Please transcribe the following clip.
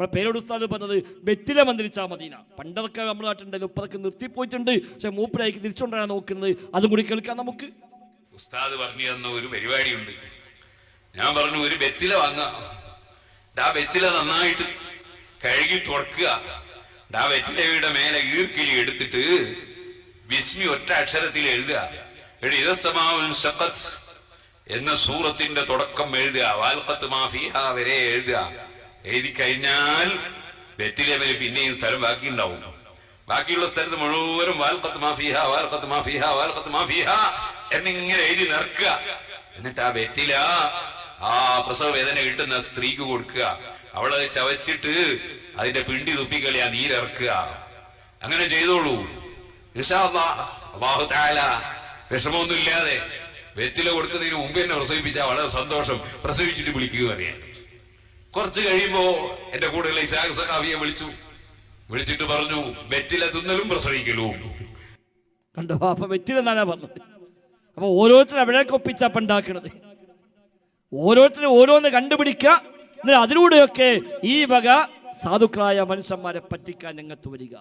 നമ്മുടെ പേരോട് ഉസ്താദ് പറഞ്ഞത് വെറ്റില മന്ത്രിച്ചാൽ മദീന പണ്ടതൊക്കെ നമ്മുടെ നാട്ടിലുണ്ടായിരുന്നു ഉപ്പതൊക്കെ നിർത്തിപ്പോയിട്ടുണ്ട് പക്ഷെ മൂപ്പരായിക്ക് തിരിച്ചുകൊണ്ടാണ് നോക്കുന്നത് അതും കൂടി കേൾക്കാം നമുക്ക്. ഉസ്താദ് പറഞ്ഞു തന്ന ഒരു പരിപാടിയുണ്ട്. ഞാൻ പറഞ്ഞു ഒരു വെറ്റില വാങ്ങാം ആ വെറ്റില നന്നായിട്ട് കഴുകി തുറക്കുക ആ വെറ്റിലയുടെ മേലെ ഈർക്കിലി എടുത്തിട്ട് വിസ്മി ഒറ്റ അക്ഷരത്തിൽ എഴുതുക. എന്ന സൂറത്തിന്റെ തുടക്കം എഴുതുക. വാൽക്കത്ത് മാഫിഹ വരെ എഴുതുക. എഴുതി കഴിഞ്ഞാൽ മേലെ പിന്നെയും സ്ഥലം ബാക്കിയുണ്ടാവും. ബാക്കിയുള്ള സ്ഥലത്ത് മുഴുവനും വാൽക്കത്ത് മാഫിഹ വാൽക്കത്ത് മാഫിഹ വാൽക്കത്ത് മാഫിഹ എന്നിങ്ങനെ എഴുതി നിറക്കുക എന്നിട്ട് ആ വെറ്റില ആ പ്രസവ വേദന കിട്ടുന്ന സ്ത്രീക്ക് കൊടുക്കുക. അവളത് ചവച്ചിട്ട് അതിന്റെ പിണ്ടി തുപ്പിക്കളി ആ നീരിറക്കുക. അങ്ങനെ ചെയ്തോളൂ. അല്ലാഹു തആല വിഷമമൊന്നുമില്ലാതെ വെറ്റില കൊടുക്കുന്നതിന് മുമ്പ് എന്നെ പ്രസവിപ്പിച്ചാൽ വളരെ സന്തോഷം. പ്രസവിച്ചിട്ട് വിളിക്കുക അറിയാം കുറച്ച് കഴിയുമ്പോ എന്റെ കൂടെയുള്ള ഇസാഖ് സഖാവിയെ വിളിച്ചു. വിളിച്ചിട്ട് പറഞ്ഞു വെറ്റില തിന്നലും പ്രസവിക്കലും. കണ്ടോ അപ്പൊ വെറ്റില എന്നാണ് പറഞ്ഞത്? അപ്പൊ ഓരോരുത്തരും അവിടേക്ക് ഒപ്പിച്ചപ്പ ഉണ്ടാക്കണത്. ഓരോരുത്തരും ഓരോന്ന് കണ്ടുപിടിക്കുക എന്നാൽ അതിലൂടെയൊക്കെ ഈ വക സാധുക്കളായ മനുഷ്യന്മാരെ പറ്റിക്കാൻ രംഗത്ത് വരിക.